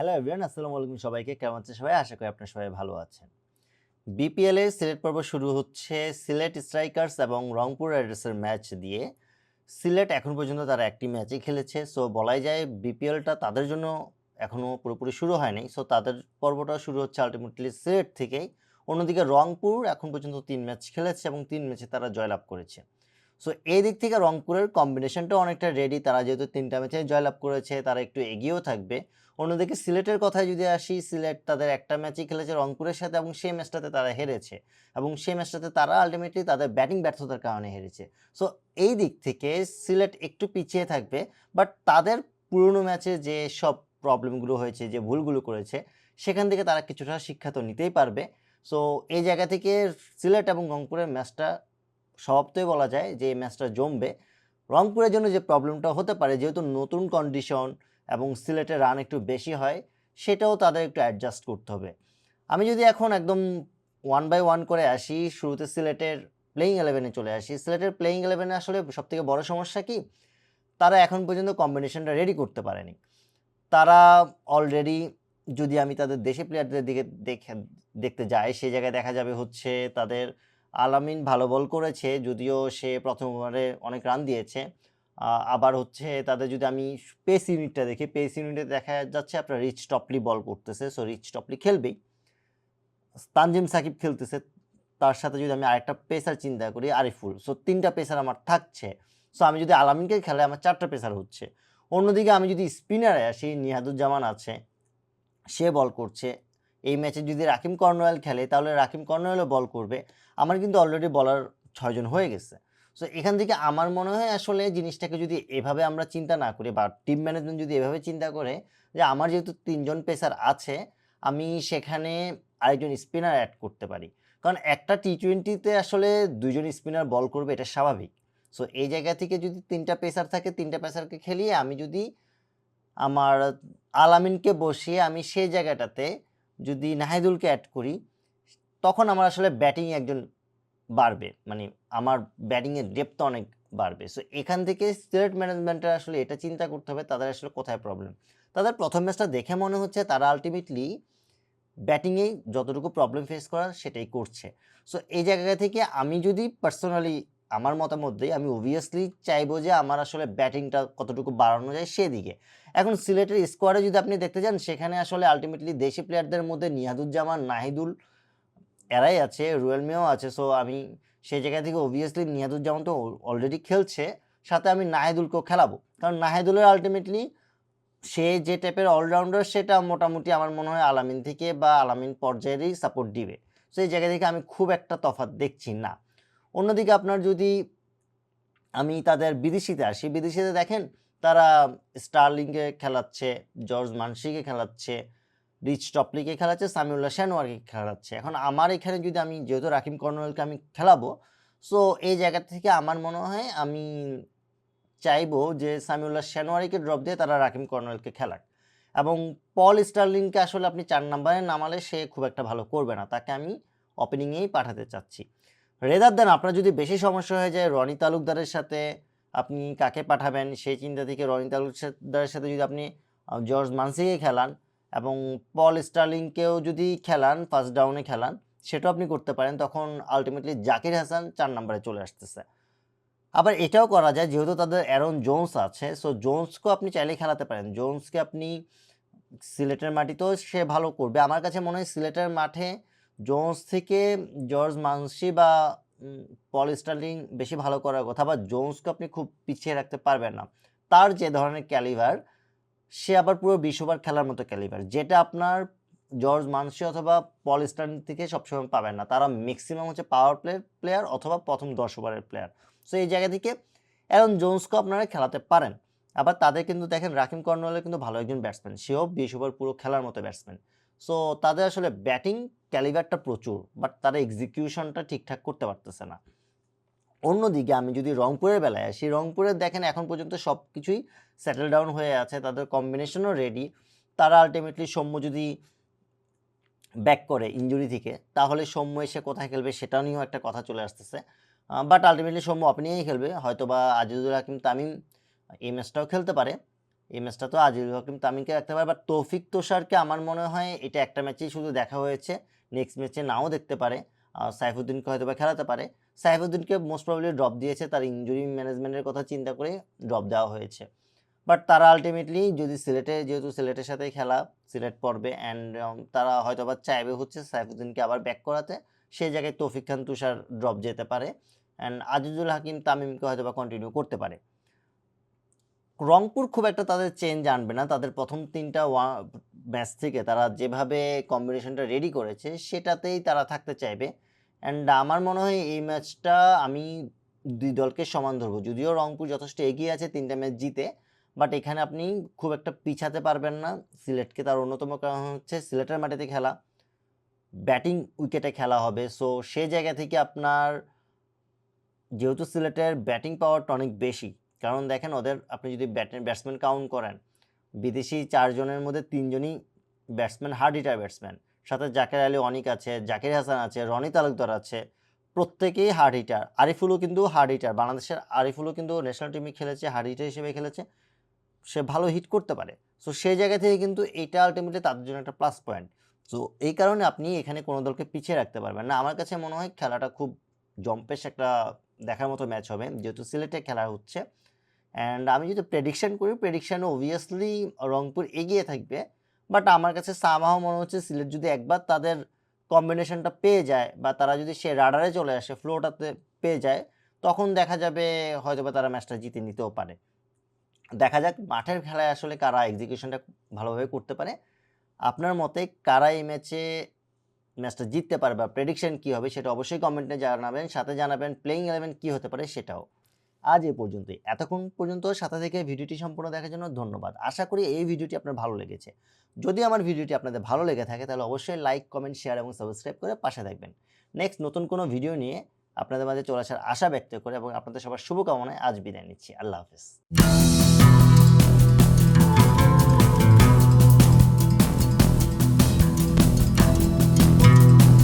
Hello everyone আসসালামু আলাইকুম সবাইকে। কেমন আছে সবাই? আশা করি আপনারা সবাই ভালো আছেন। বিপিএল সিলেট পর্ব শুরু হচ্ছে সিলেট স্ট্রাইকার্স এবং রংপুর রাইডার্সের ম্যাচ দিয়ে। সিলেট এখন পর্যন্ত তারা একটি ম্যাচই খেলেছে। সো বলাই যায় বিপিএলটা তাদের জন্য এখনও পুরোপুরি শুরু হয়নি। সো তাদের পর্বটা শুরু হচ্ছে আলটিমেটলি সিলেট থেকেই। অন্যদিকে রংপুর এখন পর্যন্ত তিন ম্যাচ খেলেছে এবং তিন ম্যাচে তারা জয়লাভ করেছে। সো এই দিক থেকে রংপুরের কম্বিনেশনটা অনেকটা রেডি তারা যেহেতু তিনটা ম্যাচে জয়লাভ করেছে, তারা একটু এগিয়েও থাকবে। অন্যদিকে সিলেটের কথায় যদি আসি, সিলেট তাদের একটা ম্যাচই খেলেছে রংপুরের সাথে এবং সেই ম্যাচটাতে তারা হেরেছে। এবং সেই ম্যাচটাতে তারা আলটিমেটলি তাদের ব্যাটিং ব্যর্থতার কারণে হেরেছে। সো এই দিক থেকে সিলেট একটু পিছিয়ে থাকবে বাট তাদের পুরনো ম্যাচে যে সব প্রবলেমগুলো হয়েছে, যে ভুলগুলো করেছে, সেখান থেকে তারা কিছুটা শিক্ষা তো নিতেই পারবে। সো এই জায়গা থেকে সিলেট এবং রংপুরের ম্যাচটা স্বভাবতই বলা যায় যে এই ম্যাচটা জমবে। রংপুরের জন্য যে প্রবলেমটা হতে পারে, যেহেতু নতুন কন্ডিশন এবং সিলেটের রান একটু বেশি হয়, সেটাও তাদের একটু অ্যাডজাস্ট করতে হবে। আমি যদি এখন একদম ওয়ান বাই ওয়ান করে আসি, শুরুতে সিলেটের প্লেইং ইলেভেনে চলে আসি। সিলেটের প্লেইং ইলেভেনে আসলে সবথেকে বড় সমস্যা কি? তারা এখন পর্যন্ত কম্বিনেশনটা রেডি করতে পারেনি। তারা অলরেডি যদি আমি তাদের দেশে প্লেয়ারদের দিকে দেখে, দেখতে যাই সেই জায়গায় দেখা যাবে হচ্ছে তাদের আলামিন ভালো বল করেছে, যদিও সে প্রথম ওভারে অনেক রান দিয়েছে। আবার হচ্ছে তাদের যদি আমি পেস ইউনিটটা দেখি পেস ইউনিটে দেখা যাচ্ছে আপনার রিচ টপলি বল করতেছে সো রিচ টপলি খেলবেই। তানজিম সাকিব খেলতেছে, তার সাথে যদি আমি আরেকটা পেসার চিন্তা করি, আরিফুল। সো তিনটা পেসার আমার থাকছে। সো আমি যদি আলামিনকে খেলে আমার চারটা পেসার হচ্ছে। অন্যদিকে আমি যদি স্পিনারে আসি, নিহাদুজ্জামান আছে, সে বল করছে। এই ম্যাচে যদি রাকিম কর্নওয়েল খেলে, তাহলে রাকিম কর্নওয়েলও বল করবে। আমার কিন্তু অলরেডি বলার ছয়জন হয়ে গেছে। সো এখান থেকে আমার মনে হয় আসলে জিনিসটাকে যদি এভাবে আমরা চিন্তা না করি বা টিম ম্যানেজমেন্ট যদি এভাবে চিন্তা করে যে আমার যেহেতু তিনজন পেসার আছে, আমি সেখানে আরেকজন স্পিনার অ্যাড করতে পারি। কারণ একটা টি টোয়েন্টিতে আসলে দুজন স্পিনার বল করবে, এটা স্বাভাবিক। সো এই জায়গা থেকে যদি তিনটা পেসার থাকে, তিনটা পেসারকে খেলিয়ে আমি যদি আমার আলামিনকে বসিয়ে আমি সেই জায়গাটাতে যদি নাহিদুলকে অ্যাড করি, তখন আমার আসলে ব্যাটিং একজন বাড়বে। মানে আমার ব্যাটিংয়ের ডেপথ অনেক বাড়বে। সো এখান থেকে সিলেট ম্যানেজমেন্টের আসলে এটা চিন্তা করতে হবে, তাদের আসলে কোথায় প্রবলেম তাদের প্রথম ম্যাচটা দেখে মনে হচ্ছে তারা আলটিমেটলি ব্যাটিংয়েই যতটুকু প্রবলেম ফেস করার, সেটাই করছে। সো এই জায়গা থেকে আমি যদি পার্সোনালি আমার মতামতেই আমি অবভিয়াসলি চাইব যে আমার আসলে ব্যাটিংটা কতটুকু বাড়ানো যায় সেদিকে। এখন সিলেটের স্কোয়াডে যদি আপনি দেখতে যান, সেখানে আসলে আলটিমেটলি দেশি প্লেয়ারদের মধ্যে নিহাদুজ্জামান, নাহিদুল এরাই আছে, রুয়েল মিয়াও আছে সো আমি সেই জায়গা থেকে অবভিয়াসলি নিহাদুজ্জামান তো অলরেডি খেলছে, সাথে আমি নাহিদুলকেও খেলাবো। কারণ নাহিদুলের আলটিমেটলি সে যে টাইপের অলরাউন্ডার সেটা মোটামুটি আমার মনে হয় আলামিন থেকে বা আলামিন পর্যায়েরই সাপোর্ট দিবে। সো এই জায়গা থেকে আমি খুব একটা তফাৎ দেখছি না। অন্যদিকে আপনার যদি আমি তাদের বিদেশিতে আসি, বিদেশিতে দেখেন তারা স্টার্লিংকে খেলাচ্ছে জর্জ মানসিকে খেলাচ্ছে রিচ টপলিকে খেলাচ্ছে সামিউল্লাহ শানোয়ারকে খেলাচ্ছে। এখন আমার এখানে যদি আমি, যেহেতু রাকিম কর্নওয়েলকে আমি খেলাবো সো এই জায়গা থেকে আমার মনে হয় আমি চাইব যে সামিউল্লাহ শানোয়ারিকে ড্রপ দিয়ে তারা রাকিম কর্নওয়েলকে খেলাক। এবং পল স্টার্লিংকে আসলে আপনি চার নাম্বারে নামালে সে খুব একটা ভালো করবে না। তাকে আমি ওপেনিংয়েই পাঠাতে চাচ্ছি। রেদার দেন, আপনার যদি বেশি সমস্যা হয়ে যায় রনি তালুকদারের সাথে আপনি কাকে পাঠাবেন? সেই চিন্তা থেকে রনি তালুকদারের সাথে যদি আপনি জর্জ মানসিকে খেলান এবং পল স্টার্লিংকেও যদি খেলান, ফার্স্ট ডাউনে খেলান, সেটাও আপনি করতে পারেন। তখন আলটিমেটলি জাকির হাসান চার নম্বরে চলে আসতেছে। আবার এটাও করা যায়, যেহেতু তাদের অ্যারন জোন্স আছে সো জোন্সকেও আপনি চাইলে খেলাতে পারেন। জোন্সকে আপনি সিলেটের মাটিতেও সে ভালো করবে। আমার কাছে মনে হয় সিলেটের মাঠে জোন্স থেকে জর্জ মানসি বা উম, পল স্টার্লিং বেশি ভালো করার কথা বা জোন্সকে আপনি খুব পিছিয়ে রাখতে পারবেন না। তার যে ধরনের ক্যালিভার সে আবার পুরো বিশ ওভার খেলার মতো ক্যালিভার যেটা আপনার জর্জ মানসি অথবা পল স্টার্লিং থেকে সবসময় পাবেন না। তারা ম্যাক্সিমাম হচ্ছে পাওয়ার প্লে প্লেয়ার অথবা প্রথম দশ ওভারের প্লেয়ার সো এই জায়গা থেকে অ্যারন জোন্সকেও আপনারা খেলাতে পারেন। আবার তাদের কিন্তু দেখেন রাকিম কর্নওয়ালে কিন্তু ভালো একজন ব্যাটসম্যান সেও বিশ ওভার পুরো খেলার মতো ব্যাটসম্যান সো তাদের আসলে ব্যাটিং ক্যালিভারটা প্রচুর বাট তারা এক্সিকিউশনটা ঠিকঠাক করতে পারতেছে না। অন্যদিকে আমি যদি রংপুরের বেলায় আসি, রংপুরের দেখেন এখন পর্যন্ত সব কিছুই সেটেল ডাউন হয়ে আছে, তাদের কম্বিনেশনও রেডি তারা আলটিমেটলি সৌম্য যদি ব্যাক করে ইঞ্জুরি থেকে, তাহলে সৌম্য এসে কোথায় খেলবে সেটা নিয়েও একটা কথা চলে আসতেছে। বাট আলটিমেটলি সৌম্য ওপেনিংয়েই খেলবে হয়তো বা আজিজুল হাকিম তামিম এই ম্যাচটাও খেলতে পারে। এই ম্যাচটা তো আজিজুল হাকিম তামিমকে রাখতে পারে বাট তৌফিক তোষারকে আমার মনে হয় এটা একটা ম্যাচেই শুধু দেখা হয়েছে নেক্সট ম্যাচে নাও দেখতে পারে সাইফুদ্দিনকে হয়তো বা খেলাতে পারে। সাইফুদ্দিনকে মোস্ট প্রবলি ড্রপ দিয়েছে, তার ইঞ্জুরি ম্যানেজমেন্টের কথা চিন্তা করে ড্রপ দেওয়া হয়েছে। বাট তারা আলটিমেটলি যদি সিলেটে, যেহেতু সিলেটের সাথে খেলা, সিলেট পড়বে অ্যান্ড তারা হয়তো বা চাইবে হচ্ছে সাইফুদ্দিনকে আবার ব্যাক করাতে সেই জায়গায় তৌফিক খান তুষার ড্রপ যেতে পারে অ্যান্ড আজিজুল হাকিম তামিমকে হয়তো বা কন্টিনিউ করতে পারে। রংপুর খুব একটা তাদের চেঞ্জ আনবে না। তাদের প্রথম তিনটা ম্যাচ থেকে তারা যেভাবে কম্বিনেশনটা রেডি করেছে, সেটাতেই তারা থাকতে চাইবে। অ্যান্ড আমার মনে হয় এই ম্যাচটা আমি দুই দলকে সমান ধরবো। যদিও রংপুর যথেষ্ট এগিয়ে আছে তিনটা ম্যাচ জিতে বাট এখানে আপনি খুব একটা পিছাতে পারবেন না। সিলেটকে তার অন্যতম কারণ হচ্ছে সিলেটের মাটিতে খেলা ব্যাটিং উইকেটে খেলা হবে। সো সে জায়গা থেকে আপনার, যেহেতু সিলেটের ব্যাটিং পাওয়ারটা অনেক বেশি কারণ দেখেন ওদের, আপনি যদি ব্যাটসম্যান কাউন্ট করেন, বিদেশি চারজনের মধ্যে তিনজনই ব্যাটসম্যান হার্ড হিটার ব্যাটসম্যান। সাথে জাকের আলী অনিক আছে, জাকির হাসান আছে, রনি তালুকদার আছে, প্রত্যেকেই হার্ড হিটার আরিফুলও কিন্তু হার্ড হিটার বাংলাদেশের আরিফুলও কিন্তু ন্যাশনাল টিমে খেলেছে হার্ড হিটার হিসেবে খেলেছে। সে ভালো হিট করতে পারে। সো সেই জায়গা থেকে কিন্তু এটা আলটিমেটলি তাদের জন্য একটা প্লাস পয়েন্ট সো এই কারণে আপনি এখানে কোনো দলকে পিছিয়ে রাখতে পারবেন না। আমার কাছে মনে হয় খেলাটা খুব জম্পেশ একটা দেখার মতো ম্যাচ হবে। যেহেতু সিলেটে খেলা হচ্ছে অ্যান্ড আমি যদি প্রেডিকশান করি প্রেডিকশানে অবভিয়াসলি রংপুর এগিয়ে থাকবে। বাট আমার কাছে সামাহ মনে হচ্ছে সিলেট যদি একবার তাদের কম্বিনেশনটা পেয়ে যায় বা তারা যদি সে রাডারে চলে আসে ফ্লোটাতে পেয়ে যায়, তখন দেখা যাবে হয়তো বা তারা ম্যাচটা জিতে নিতেও পারে। দেখা যাক মাঠের খেলায় আসলে কারা এক্সিকিউশনটা ভালোভাবে করতে পারে। আপনার মতে কারা এই ম্যাচে ম্যাচটা জিততে পারে বা প্রেডিকশন কী হবে সেটা অবশ্যই কমেন্টে জানাবেন, সাথে জানাবেন প্লেইং ইলেভেন কী হতে পারে সেটাও। আজ এ পর্যন্তই। এতক্ষণ পর্যন্ত সাথে থেকে ভিডিওটি সম্পূর্ণ দেখার জন্য ধন্যবাদ। আশা করি এই ভিডিওটি আপনার ভালো লেগেছে। যদি আমার ভিডিওটি আপনাদের ভালো লেগে থাকে, তাহলে অবশ্যই লাইক কমেন্ট শেয়ার এবং সাবস্ক্রাইব করে পাশে থাকবেন। নেক্সট নতুন কোনো ভিডিও নিয়ে আপনাদের মাঝে চলে আসার আশা ব্যক্ত করে এবং আপনাদের সবার শুভকামনায় আজ বিদায় নিচ্ছি। আল্লাহ হাফেজ।